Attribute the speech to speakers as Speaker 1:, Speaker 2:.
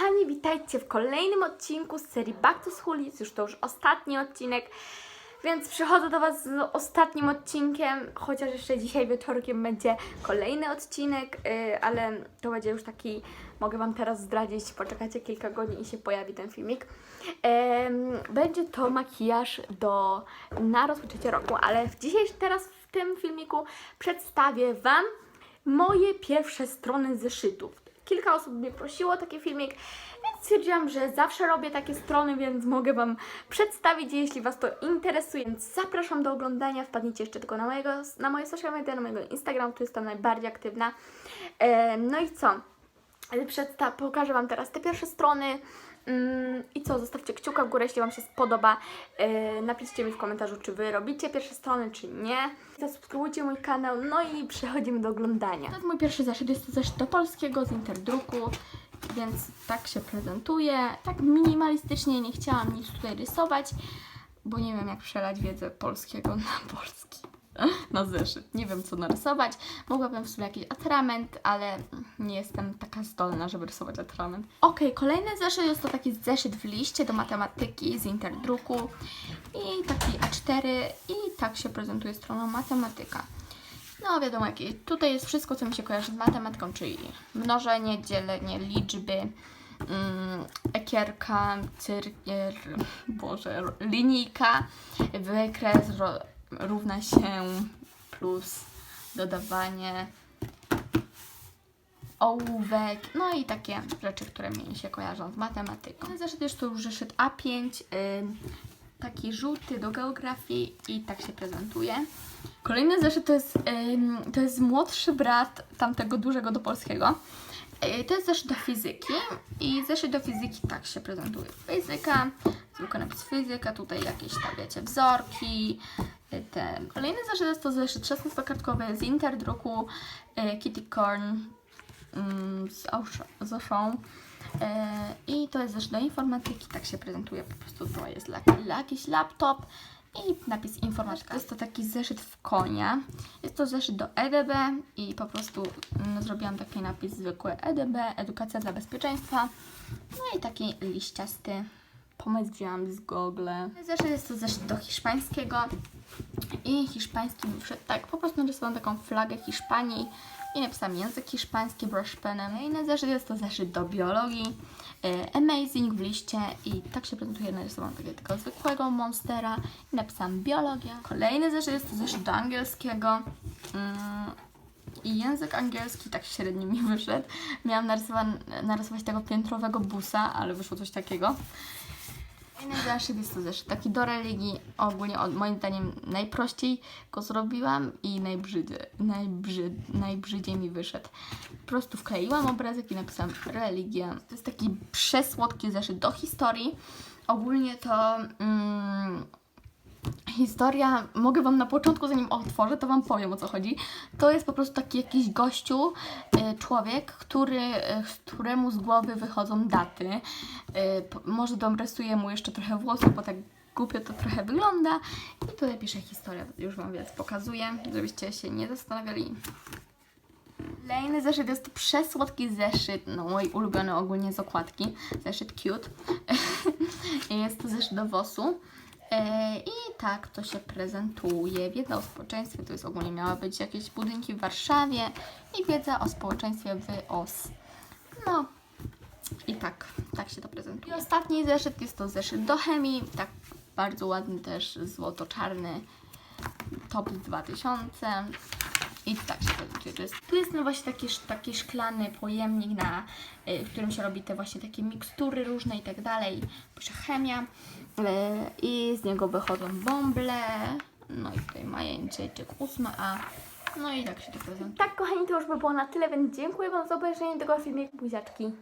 Speaker 1: kochani, witajcie w kolejnym odcinku z serii Back to School. Jest już to już ostatni odcinek, więc przychodzę do Was z ostatnim odcinkiem, chociaż jeszcze dzisiaj wieczorkiem będzie kolejny odcinek, yy, ale to będzie już taki, mogę Wam teraz zdradzić, poczekajcie kilka godzin i się pojawi ten filmik. Em, będzie to makijaż do, na rozpoczęcie roku, ale w dzisiejszym, teraz w tym filmiku przedstawię Wam moje pierwsze strony zeszytów. Kilka osób mnie prosiło o taki filmik, więc stwierdziłam, że zawsze robię takie strony, więc mogę Wam przedstawić, jeśli Was to interesuje. Więc zapraszam do oglądania. Wpadnijcie jeszcze tylko na, mojego, na moje social media, na mojego Instagram, tu jestem najbardziej aktywna. E, no i co? Przedsta- pokażę Wam teraz te pierwsze strony. Mm, I co, zostawcie kciuka w górę, jeśli Wam się spodoba. Yy, napiszcie mi w komentarzu, czy Wy robicie pierwsze strony, czy nie. Zasubskrybujcie mój kanał, no i przechodzimy do oglądania. To jest mój pierwszy zeszyt, jest to zeszyt do polskiego z Interdruku, więc tak się prezentuje. Tak minimalistycznie, nie chciałam nic tutaj rysować, bo nie wiem jak przelać wiedzę polskiego na polski. Na zeszyt. Nie wiem co narysować. Mogłabym w sumie jakiś atrament, ale nie jestem taka zdolna, żeby rysować atrament. Ok, kolejny zeszyt jest to taki zeszyt w liście do matematyki z Interdruku i taki A4 i tak się prezentuje stroną matematyka. No wiadomo, jakie. Tutaj jest wszystko, co mi się kojarzy z matematyką, czyli mnożenie, dzielenie, liczby, mm, ekierka, cyrkiel, boże, linijka, wykres równa się plus dodawanie ołówek, no i takie rzeczy, które mi się kojarzą z matematyką. Zeszyt jest to już zeszyt A5, ym, taki żółty do geografii i tak się prezentuje. Kolejny zeszyt to jest, to jest młodszy brat tamtego dużego do polskiego. Yy, To jest zeszyt do fizyki i zeszyt do fizyki tak się prezentuje. Fizyka, zwykły napis fizyka, tutaj jakieś tam wiecie wzorki. Yy, Te. Kolejny zeszyt to zeszyt 16-kartkowy z Interdruku yy, Kitty Corn mm, z Ausz- z Auchan. E, I to jest zeszyt do informatyki, tak się prezentuje, po prostu to jest jakiś laptop i napis informatyka. Jest to taki zeszyt w konia. Jest to zeszyt do EDB i po prostu mm, zrobiłam taki napis zwykły EDB, edukacja dla bezpieczeństwa. No i taki liściasty pomysł wzięłam z Google. Zeszyt jest to zeszyt do hiszpańskiego i hiszpański wyszedł tak, po prostu narysowałam taką flagę Hiszpanii i napisałam język hiszpański brush penem. Inny zeszyt jest to zeszyt do biologii, e, amazing w liście i tak się prezentuje, narysowałam takiego zwykłego monstera i napisałam biologia. Kolejny zeszyt jest to zeszyt do angielskiego. Mm, i język angielski tak średnio mi wyszedł. Miałam narysować tego piętrowego busa, ale wyszło coś takiego. Zeszyt jest to zeszyt taki do religii. Ogólnie od, moim zdaniem najprościej go zrobiłam i najbrzydziej, najbrzyd, najbrzydziej mi wyszedł. Po prostu wkleiłam obrazek i napisałam religia. To jest taki przesłodki zeszyt do historii. Ogólnie to... Mm, Historia, mogę Wam na początku, zanim otworzę, to Wam powiem o co chodzi. To jest po prostu taki jakiś gościu, y, człowiek, który, y, któremu z głowy wychodzą daty. P- może dorysuję mu jeszcze trochę włosów, bo tak głupio to trochę wygląda. I tutaj piszę historię, już Wam więc pokazuję, żebyście się nie zastanawiali. Kolejny zeszyt jest to przesłodki zeszyt, no mój ulubiony ogólnie z okładki, zeszyt cute. jest to zeszyt do WOS-u. E, I tak to się prezentuje. Wiedza o społeczeństwie to jest ogólnie miała być jakieś budynki w Warszawie i wiedza o społeczeństwie w OS. No i tak, tak się to prezentuje. I ostatni zeszyt jest to zeszyt do chemii, tak bardzo ładny też, złoto-czarny, top 2000. I tak się. To jest, tu jest no właśnie taki, taki szklany pojemnik, na, y, w którym się robi te właśnie takie mikstury różne i tak dalej. Pisze chemia. Y, I z niego wychodzą bąble. No i tutaj ma jęczejczyk 8a. No i tak się to prezentuje. Tak, kochani, to już by było na tyle, więc dziękuję Wam za obejrzenie tego filmiku. Buziaczki.